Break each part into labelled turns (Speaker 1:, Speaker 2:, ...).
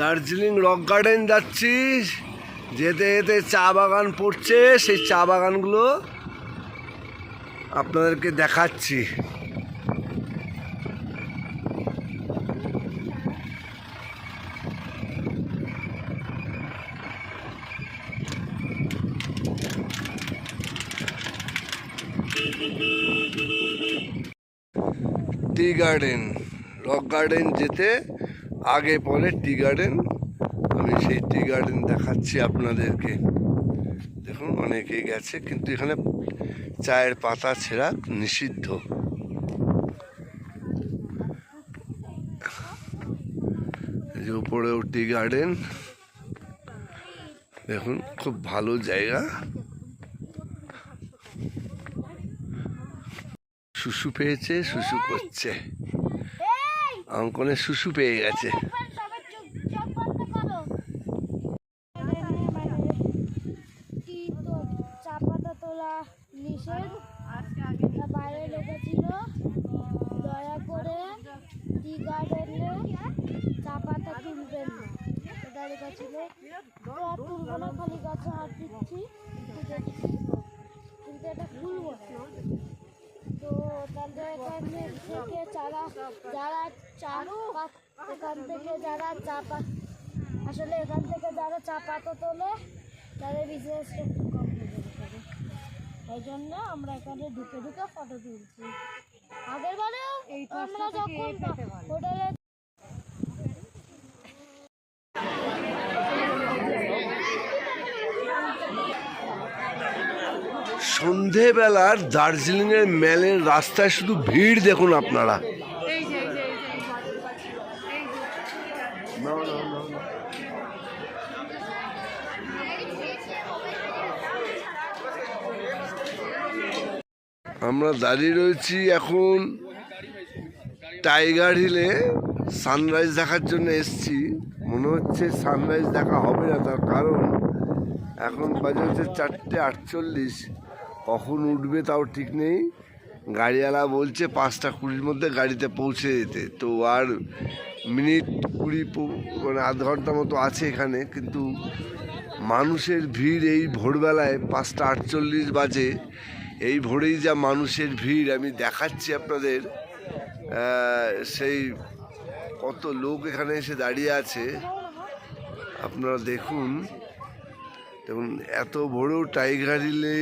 Speaker 1: Darjeeling rock garden যাচ্ছি যেতে যেতে চা বাগান পড়ছে, সেই চা বাগানগুলো আপনাদেরকে দেখাচ্ছি। টি গার্ডেন, রক গার্ডেন যেতে আগে পরে টি গার্ডেন। আমি সেই টি গার্ডেন দেখাচ্ছি আপনাদেরকে। দেখুন, অনেকেই গেছে, কিন্তু এখানে চায়ের পাতা ছেঁড়া নিষিদ্ধ। উপরেও টি গার্ডেন। দেখুন, খুব ভালো জায়গা। শুশু পেয়েছে, শুশু করছে। অঙ্কনে শুশু পেয়ে গেছে।
Speaker 2: তোলা বাইরে করে চা পাতা তুলবেন না এটা না খালি গাছে হাত দিচ্ছি কিন্তু এটা- কিন্তু এটা খুলবো না তো তাহলে এখানে থেকে যারা যারা চা এখান থেকে যারা চা আসলে এখান থেকে যারা চা পাতা তোলে তাদের বিজনেসটা একটু কম হয়ে ওই জন্য আমরা এখানে ঢুকে ঢুকে ফটো তুলছি আগের বারেও আমরা যখন হোটেলে
Speaker 1: সন্ধেবেলার দার্জিলিংয়ের মেলের রাস্তায় শুধু ভিড় দেখুন আপনারা। আমরা দাঁড়িয়ে রয়েছি এখন টাইগার হিলে সানরাইজ দেখার জন্য এসছি। মনে হচ্ছে সানরাইজ দেখা হবে না তার কারণ এখন বাজে হচ্ছে চারটে আটচল্লিশ। কখন উঠবে তাও ঠিক নেই। গাড়িওয়ালা বলছে পাঁচটা কুড়ির মধ্যে গাড়িতে পৌঁছে যেতে। তো আর মিনিট কুড়ি মানে আধ ঘণ্টা মতো আছে এখানে, কিন্তু মানুষের ভিড় এই ভোরবেলায় পাঁচটা আটচল্লিশ বাজে। এই ভোরেই যা মানুষের ভিড়, আমি দেখাচ্ছি আপনাদের সেই কত লোক এখানে এসে দাঁড়িয়ে আছে। আপনারা দেখুন, এত বড় টাইগার হিলে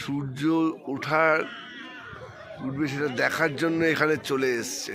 Speaker 1: সূর্য ওঠার উঠবে সেটা দেখার জন্য এখানে চলে এসছে।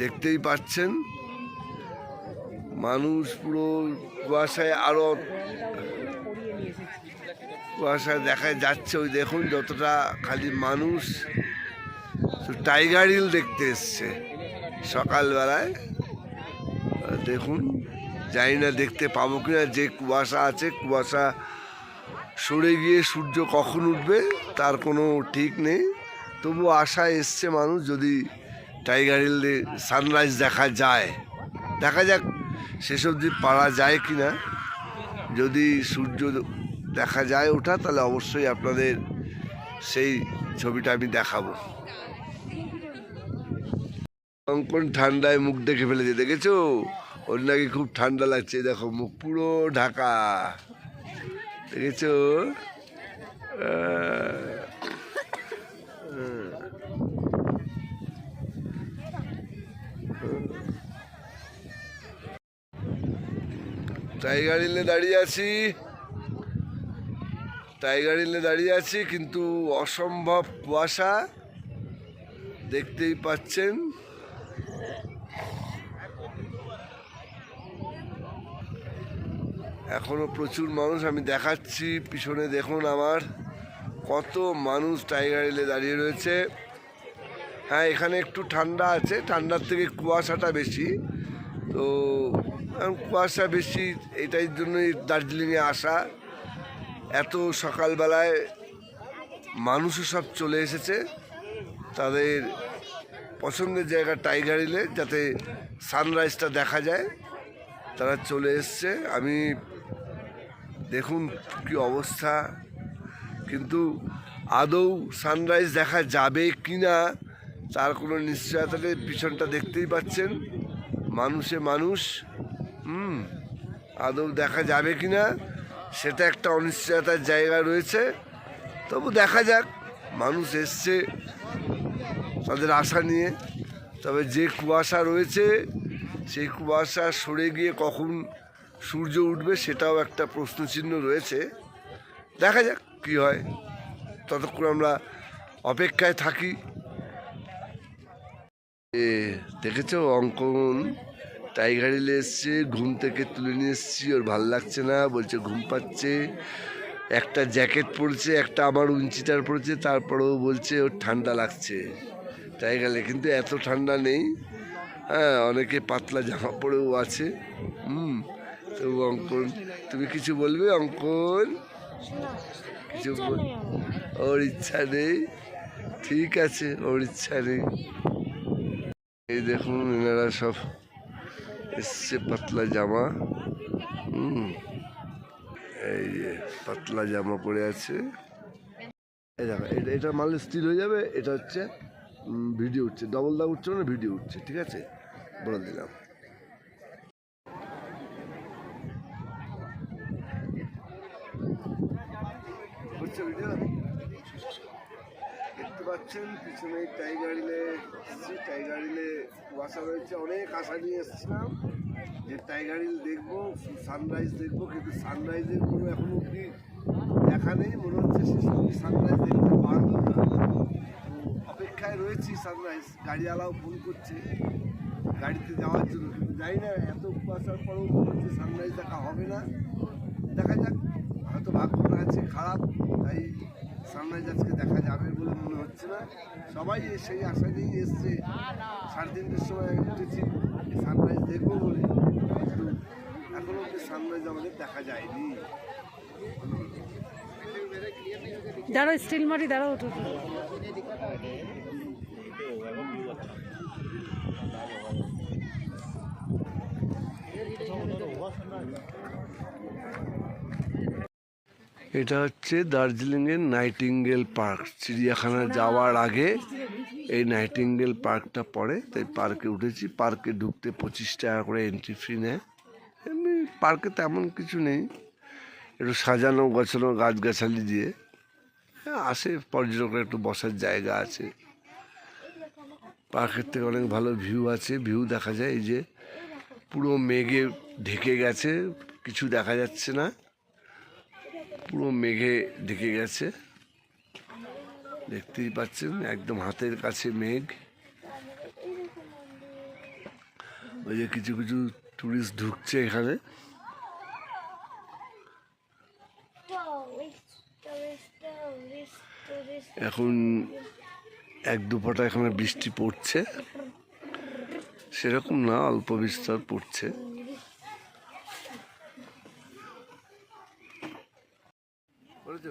Speaker 1: দেখতেই পাচ্ছেন, মানুষ পুরো কুয়াশায় আরও কুয়াশায় দেখা যাচ্ছে। ওই দেখুন যতটা খালি মানুষ। টাইগার হিল দেখতে এসছে সকালবেলায়। দেখুন, জানি না দেখতে পাবো কিনা যে কুয়াশা আছে, কুয়াশা সরে গিয়ে সূর্য কখন উঠবে, তার কোনো ঠিক নেই। তবু আশায় এসছে মানুষ, যদি টাইগার হিলে সানরাইজ দেখা যায়। দেখা যাক শেষ অবধি পারা যায় কি না যদি সূর্য দেখা যায় ওঠা, তাহলে অবশ্যই আপনাদের সেই ছবিটা আমি দেখাবো। অঙ্কন ঠান্ডায় মুখ দেখে ফেলেছে, দেখেছ? ওর নাকি খুব ঠান্ডা লাগছে, দেখো, মুখ পুরো ঢাকা। দেখেছ? টাইগার হিলে দাঁড়িয়ে আছি। টাইগার হিলে দাঁড়িয়ে আছি কিন্তু অসম্ভব কুয়াশা দেখতেই পাচ্ছেন। এখনও প্রচুর মানুষ, আমি দেখাচ্ছি, পিছনে দেখুন আমার। কত মানুষ টাইগার হিলে দাঁড়িয়ে রয়েছে। হ্যাঁ এখানে একটু ঠান্ডা আছে, ঠান্ডার থেকে কুয়াশাটা বেশি। তো কুয়াশা বেশি, এটাই জন্যই দার্জিলিংয়ে আসা। এত সকালবেলায় মানুষও সব চলে এসেছে। তাদের পছন্দের জায়গা টাইগার হিলে, যাতে সানরাইজটা দেখা যায়। তারা চলে এসছে। আমি দেখুন কি অবস্থা। কিন্তু আদৌ সানরাইজ দেখা যাবে কি না, তার কোনো নিশ্চয়তা পিছনটা দেখতেই পাচ্ছেন। মানুষে মানুষ, হুম, আদৌ দেখা যাবে কি না, সেটা একটা অনিশ্চয়তার জায়গা রয়েছে। তবু দেখা যাক, মানুষ এসছে তাদের আশা নিয়ে। তবে যে কুয়াশা রয়েছে, সেই কুয়াশা সরে গিয়ে কখন সূর্য উঠবে সেটাও একটা প্রশ্নচিহ্ন রয়েছে। দেখা যাক কী হয়। ততক্ষণ আমরা অপেক্ষায় থাকি। এ, দেখেছ? অঙ্কন টাইগার হিলে এসছে, ঘুম থেকে তুলে নিয়ে এসছি। ওর ভালো লাগছে না, বলছে ঘুম পাচ্ছে। একটা জ্যাকেট পরেছে একটা আমার উঞ্চিটার পরেছে তারপরেও বলছে ওর ঠান্ডা লাগছে। টাইগারে কিন্তু এত ঠান্ডা নেই। হ্যাঁ অনেকে পাতলা জামা পরেও আছে। হুম। অঙ্কন, তুমি কিছু বলবে, অঙ্কন? কিছু ওর ইচ্ছা নেই। ঠিক আছে, ওর ইচ্ছা নেই। এই দেখুন, এনারা সব এসছে পাতলা জামা। হুম। এই যে পাতলা জামা পরে আছে। এটা এটা মারলে স্থির হয়ে যাবে, এটা হচ্ছে ভিডিও উঠছে। ডবল দা উঠছে না ভিডিও উঠছে, ঠিক আছে? বলে দিলাম। দেখতে পাচ্ছেন, পিছনে টাইগার হিলে এসেছি টাইগার হিলে কুয়াশা রয়েছে, অনেক আশা নিয়ে এসেছিলাম। যে টাইগার হিল দেখব সানরাইজ দেখব, কিন্তু সানরাইজের কোনো এখনও অব্দি দেখা নেই। মনে হচ্ছে সে সঙ্গে সানরাইজ দেখতে পারব না। অপেক্ষায় রয়েছি সানরাইজ গাড়িওয়ালাও ফোন করছে গাড়িতে যাওয়ার জন্য, কিন্তু জানি না এত কুয়াশার পরেও মনে হচ্ছে সানরাইজ দেখা হবে না। দেখা যাক, হয়তো ভাগ্যটা আছে খারাপ। তাই সানরাইজ আজকে দেখা যাবে বলে মনে হচ্ছে না সবাই সেই আশা নিয়েই এসছে সাড়ে তিনটের সময় উঠেছি সানরাইজ দেখব বলে কিন্তু এখনও অব্দি সানরাইজ আমাদের দেখা যায়নি
Speaker 3: দাঁড়াও স্টিল মারি দাঁড়াও ওঠো ওঠো।
Speaker 1: এটা হচ্ছে দার্জিলিংয়ের নাইটিঙ্গেল পার্ক। চিড়িয়াখানা যাওয়ার আগে এই নাইটিঙ্গেল পার্কটা পড়ে তাই পার্কে উঠেছি। পার্কে ঢুকতে পঁচিশ টাকা করে এন্ট্রি ফি নেয়। এমনি পার্কে তেমন কিছু নেই। একটু সাজানো গোছানো গাছগাছালি দিয়ে। হ্যাঁ, আসে পর্যটকরা একটু বসার জায়গা আছে। পার্কের থেকে অনেক ভালো ভিউ আছে। ভিউ দেখা যায় এই যে পুরো মেঘে ঢেকে গেছে কিছু দেখা যাচ্ছে না। পুরো মেঘে ঢেকে গেছে। দেখতেই পাচ্ছেন, একদম হাতের কাছে মেঘ। ওই যে কিছু কিছু টুরিস্ট ঢুকছে এখানে। এখন এক দু ফোঁটা এখানে বৃষ্টি পড়ছে। সেরকম না, অল্প বিস্তর পড়ছে বলেছ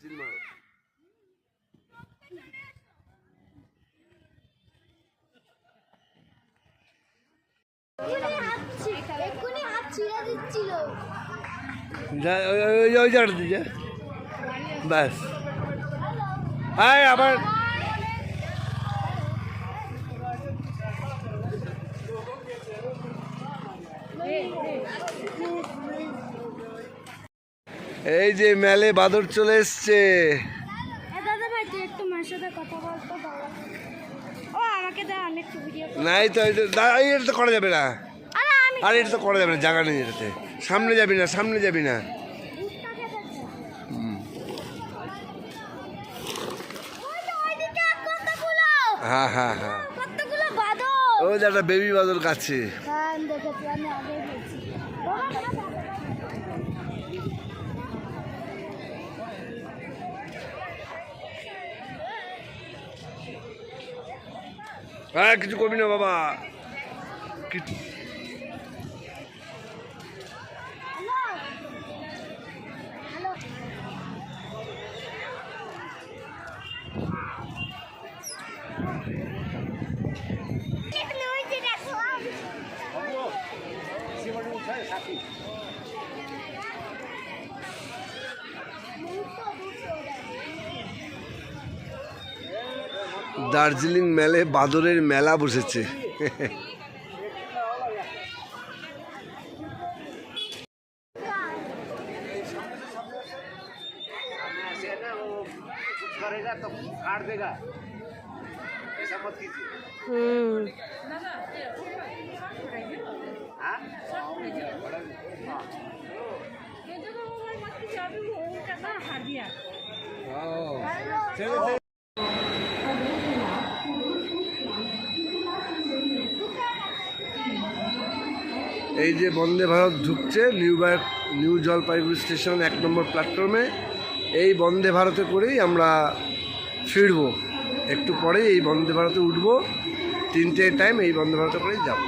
Speaker 1: চিল মারো।
Speaker 2: এক্ষুনি হাত ছিঁড়ে দিচ্ছিল
Speaker 1: যা ওই ব্যাস। এই যে মেলে বাদর চলে এসছে
Speaker 2: দাদা ভাই তুই একটু মার সাথে কথা বলতো বাবা ও আমাকে দে আমি একটু ভিডিও
Speaker 1: নাই তো এটা তো করা যাবে না।
Speaker 2: আর
Speaker 1: এটা তো করা যাবে না জায়গা নেই এটাতে। সামনে যাবি না সামনে যাবি না। হ্যাঁ হ্যাঁ হ্যাঁ। ও একটা বেবি বাদর কাছে
Speaker 2: হ্যাঁ
Speaker 1: কিছু করবি না বাবা। কি- দার্জিলিং মেলে বাঁদরের মেলা বসেছে। এই যে বন্দে ভারত ঢুকছে, নিউ নিউ জলপাইগুড়ি স্টেশন এক নম্বর প্ল্যাটফর্মে, এই বন্দে ভারতে করেই আমরা ফিরবো। একটু পরেই এই বন্দে ভারতে উঠব। তিনটে টাইম এই বন্দে ভারতে করেই যাব।